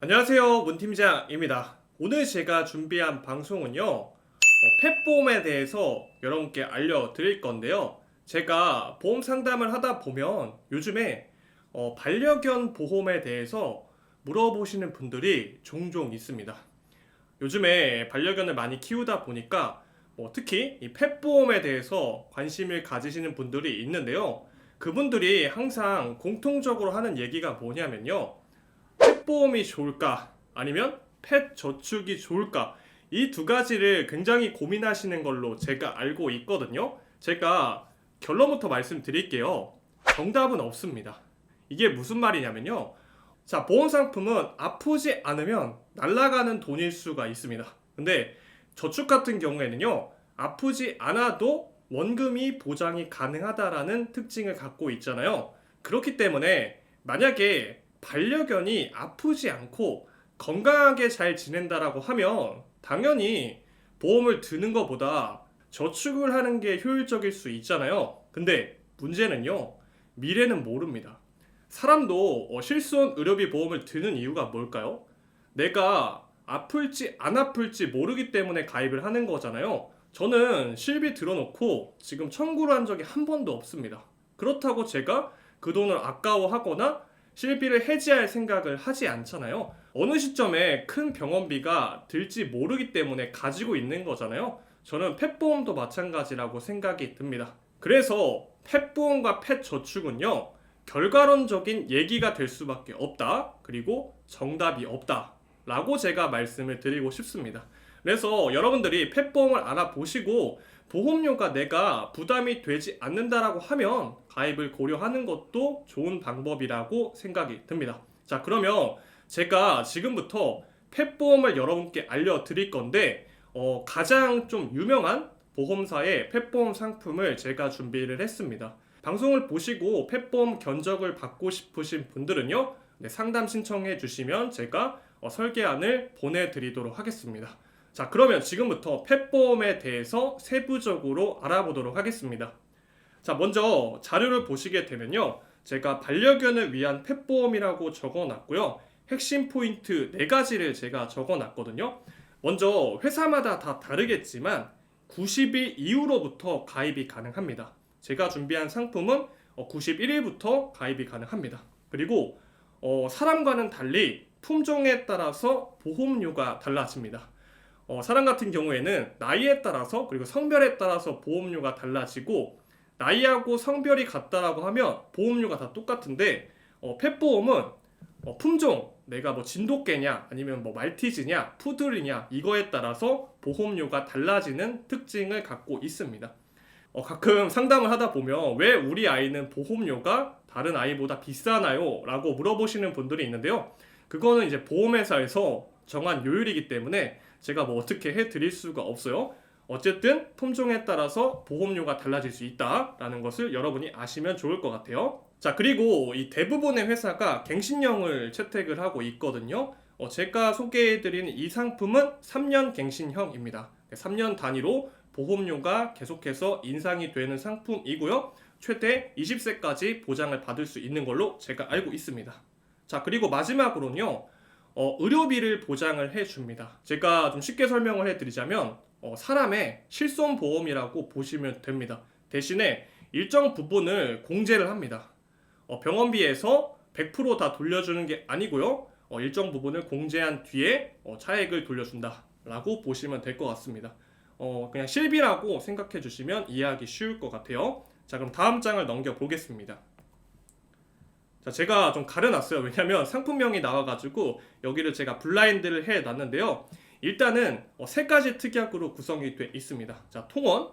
안녕하세요 문팀장입니다. 오늘 제가 준비한 방송은요 어, 펫보험에 대해서 여러분께 알려드릴 건데요. 제가 보험 상담을 하다 보면 요즘에 어, 반려견 보험에 대해서 물어보시는 분들이 종종 있습니다. 요즘에 반려견을 많이 키우다 보니까 뭐 특히 이 펫보험에 대해서 관심을 가지시는 분들이 있는데요. 그분들이 항상 공통적으로 하는 얘기가 뭐냐면요 펫보험이 좋을까 아니면 펫 저축이 좋을까 이 두 가지를 굉장히 고민하시는 걸로 제가 알고 있거든요. 제가 결론부터 말씀드릴게요. 정답은 없습니다. 이게 무슨 말이냐면요. 자, 보험 상품은 아프지 않으면 날아가는 돈일 수가 있습니다. 근데 저축 같은 경우에는요. 아프지 않아도 원금이 보장이 가능하다라는 특징을 갖고 있잖아요. 그렇기 때문에 만약에 반려견이 아프지 않고 건강하게 잘 지낸다라고 하면 당연히 보험을 드는 것보다 저축을 하는 게 효율적일 수 있잖아요. 근데 문제는요, 미래는 모릅니다. 사람도 어, 실손 의료비 보험을 드는 이유가 뭘까요? 내가 아플지 안 아플지 모르기 때문에 가입을 하는 거잖아요. 저는 실비 들어놓고 지금 청구를 한 적이 한 번도 없습니다. 그렇다고 제가 그 돈을 아까워하거나 실비를 해지할 생각을 하지 않잖아요. 어느 시점에 큰 병원비가 들지 모르기 때문에 가지고 있는 거잖아요. 저는 펫보험도 마찬가지라고 생각이 듭니다. 그래서 펫보험과 펫저축은요, 결과론적인 얘기가 될 수밖에 없다. 그리고 정답이 없다. 라고 제가 말씀을 드리고 싶습니다. 그래서 여러분들이 펫보험을 알아보시고 보험료가 내가 부담이 되지 않는다라고 하면 가입을 고려하는 것도 좋은 방법이라고 생각이 듭니다. 자, 그러면 제가 지금부터 펫보험을 여러분께 알려드릴 건데 어, 가장 좀 유명한 보험사의 펫보험 상품을 제가 준비를 했습니다. 방송을 보시고 펫보험 견적을 받고 싶으신 분들은요, 네, 상담 신청해 주시면 제가 어, 설계안을 보내드리도록 하겠습니다. 자, 그러면 지금부터 펫보험에 대해서 세부적으로 알아보도록 하겠습니다. 자, 먼저 자료를 보시게 되면요. 제가 반려견을 위한 펫보험이라고 적어 놨고요. 핵심 포인트 네 가지를 제가 적어 놨거든요. 먼저 회사마다 다 다르겠지만 90일 이후로부터 가입이 가능합니다. 제가 준비한 상품은 91일부터 가입이 가능합니다. 그리고 어, 사람과는 달리 품종에 따라서 보험료가 달라집니다. 어, 사람 같은 경우에는 나이에 따라서 그리고 성별에 따라서 보험료가 달라지고 나이하고 성별이 같다라고 하면 보험료가 다 똑같은데 어, 펫보험은 어, 품종 내가 뭐 진돗개냐 아니면 뭐 말티즈냐 푸들이냐 이거에 따라서 보험료가 달라지는 특징을 갖고 있습니다. 어, 가끔 상담을 하다 보면 왜 우리 아이는 보험료가 다른 아이보다 비싸나요? 라고 물어보시는 분들이 있는데요. 그거는 이제 보험회사에서 정한 요율이기 때문에 제가 뭐 어떻게 해 드릴 수가 없어요. 어쨌든 품종에 따라서 보험료가 달라질 수 있다라는 것을 여러분이 아시면 좋을 것 같아요. 자, 그리고 이 대부분의 회사가 갱신형을 채택을 하고 있거든요. 어, 제가 소개해드리는 이 상품은 3년 갱신형입니다. 3년 단위로 보험료가 계속해서 인상이 되는 상품이고요. 최대 20세까지 보장을 받을 수 있는 걸로 제가 알고 있습니다. 자, 그리고 마지막으로는요. 어, 의료비를 보장을 해줍니다. 제가 좀 쉽게 설명을 해드리자면 어, 사람의 실손 보험이라고 보시면 됩니다. 대신에 일정 부분을 공제를 합니다. 어, 병원비에서 100%다 돌려주는 게 아니고요. 어, 일정 부분을 공제한 뒤에 어, 차액을 돌려준다라고 보시면 될 것 같습니다. 어, 그냥 실비라고 생각해 주시면 이해하기 쉬울 것 같아요. 자, 그럼 다음 장을 넘겨 보겠습니다. 자, 제가 좀 가려놨어요. 왜냐면 상품명이 나와가지고 여기를 제가 블라인드를 해 놨는데요. 일단은 어, 세 가지 특약으로 구성이 돼 있습니다. 자, 통원,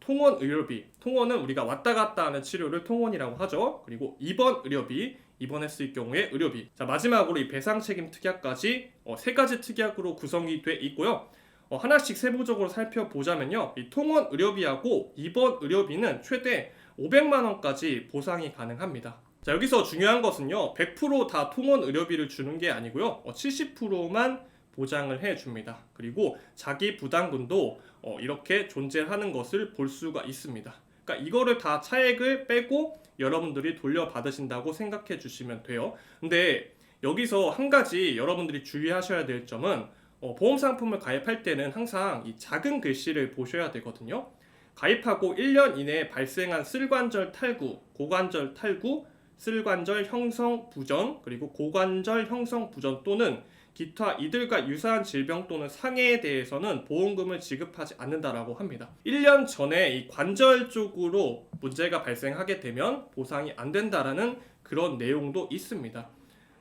통원 의료비. 통원은 우리가 왔다 갔다 하는 치료를 통원이라고 하죠. 그리고 입원 의료비, 입원했을 경우에 의료비. 자, 마지막으로 이 배상 책임 특약까지 어, 세 가지 특약으로 구성이 돼 있고요. 어, 하나씩 세부적으로 살펴보자면요. 이 통원 의료비하고 입원 의료비는 최대 500만 원까지 보상이 가능합니다. 자, 여기서 중요한 것은요. 100%다 통원 의료비를 주는 게 아니고요. 어, 70%만 보장을 해 줍니다. 그리고 자기 부담금도 어, 이렇게 존재하는 것을 볼 수가 있습니다. 그러니까 이거를 다 차액을 빼고 여러분들이 돌려받으신다고 생각해 주시면 돼요. 근데 여기서 한 가지 여러분들이 주의하셔야 될 점은 어, 보험 상품을 가입할 때는 항상 이 작은 글씨를 보셔야 되거든요. 가입하고 1년 이내에 발생한 슬관절 탈구, 고관절 탈구, 슬관절 형성 부전, 그리고 고관절 형성 부전 또는 기타 이들과 유사한 질병 또는 상해에 대해서는 보험금을 지급하지 않는다라고 합니다. 1년 전에 이 관절 쪽으로 문제가 발생하게 되면 보상이 안 된다라는 그런 내용도 있습니다.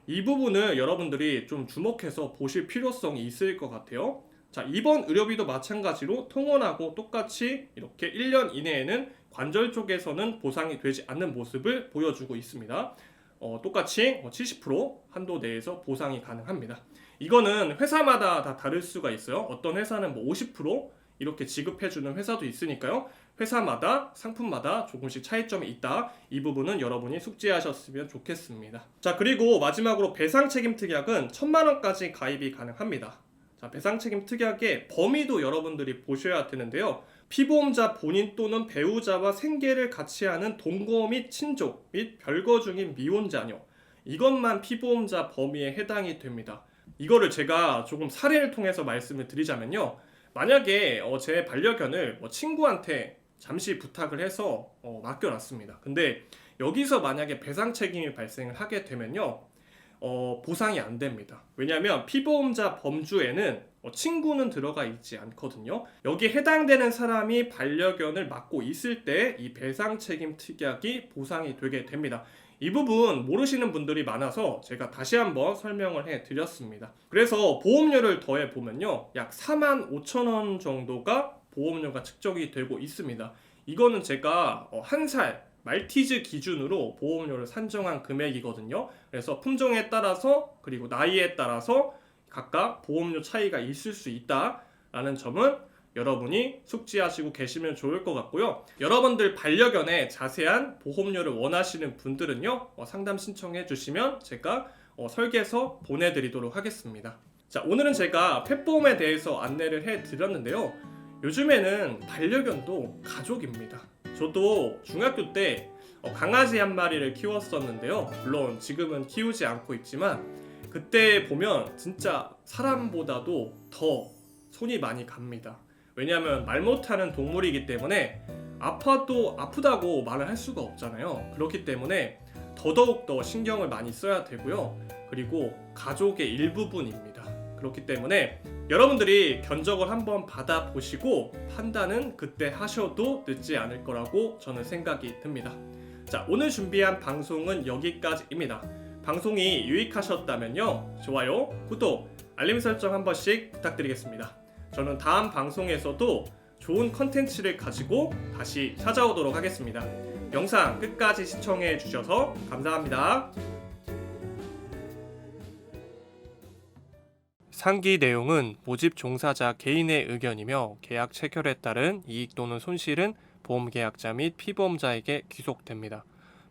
이 부분을 여러분들이 좀 주목해서 보실 필요성이 있을 것 같아요. 자, 이번 의료비도 마찬가지로 통원하고 똑같이 이렇게 1년 이내에는 관절 쪽에서는 보상이 되지 않는 모습을 보여주고 있습니다. 어, 똑같이 70% 한도 내에서 보상이 가능합니다. 이거는 회사마다 다 다를 수가 있어요. 어떤 회사는 뭐 50% 이렇게 지급해주는 회사도 있으니까요. 회사마다 상품마다 조금씩 차이점이 있다. 이 부분은 여러분이 숙지하셨으면 좋겠습니다. 자 그리고 마지막으로 배상 책임 특약은 천만 원까지 가입이 가능합니다. 자 배상 책임 특약의 범위도 여러분들이 보셔야 되는데요. 피보험자 본인 또는 배우자와 생계를 같이 하는 동거 및 친족 및 별거 중인 미혼 자녀 이것만 피보험자 범위에 해당이 됩니다. 이거를 제가 조금 사례를 통해서 말씀을 드리자면요. 만약에 어, 제 반려견을 뭐 친구한테 잠시 부탁을 해서 어, 맡겨놨습니다. 근데 여기서 만약에 배상 책임이 발생을 하게 되면요. 어, 보상이 안 됩니다. 왜냐하면 피보험자 범주에는 어, 친구는 들어가 있지 않거든요. 여기에 해당되는 사람이 반려견을 맡고 있을 때 이 배상 책임 특약이 보상이 되게 됩니다. 이 부분 모르시는 분들이 많아서 제가 다시 한번 설명을 해 드렸습니다. 그래서 보험료를 더해 보면요. 약 4만 5천 원 정도가 보험료가 측정이 되고 있습니다. 이거는 제가 어, 한살 말티즈 기준으로 보험료를 산정한 금액이거든요. 그래서 품종에 따라서 그리고 나이에 따라서 각각 보험료 차이가 있을 수 있다라는 점은 여러분이 숙지하시고 계시면 좋을 것 같고요. 여러분들 반려견의 자세한 보험료를 원하시는 분들은요, 어, 상담 신청해 주시면 제가 어, 설계서 보내드리도록 하겠습니다. 자, 오늘은 제가 펫보험에 대해서 안내를 해 드렸는데요. 요즘에는 반려견도 가족입니다. 저도 중학교 때 어, 강아지 한 마리를 키웠었는데요. 물론 지금은 키우지 않고 있지만 그때 보면 진짜 사람보다도 더 손이 많이 갑니다. 왜냐하면 말 못하는 동물이기 때문에 아파도 아프다고 말을 할 수가 없잖아요. 그렇기 때문에 더더욱 더 신경을 많이 써야 되고요. 그리고 가족의 일부분입니다. 그렇기 때문에 여러분들이 견적을 한번 받아 보시고 판단은 그때 하셔도 늦지 않을 거라고 저는 생각이 듭니다. 자, 오늘 준비한 방송은 여기까지입니다. 방송이 유익하셨다면요. 좋아요, 구독, 알림 설정 한 번씩 부탁드리겠습니다. 저는 다음 방송에서도 좋은 컨텐츠를 가지고 다시 찾아오도록 하겠습니다. 영상 끝까지 시청해 주셔서 감사합니다. 상기 내용은 모집 종사자 개인의 의견이며 계약 체결에 따른 이익 또는 손실은 보험계약자 및 피보험자에게 귀속됩니다.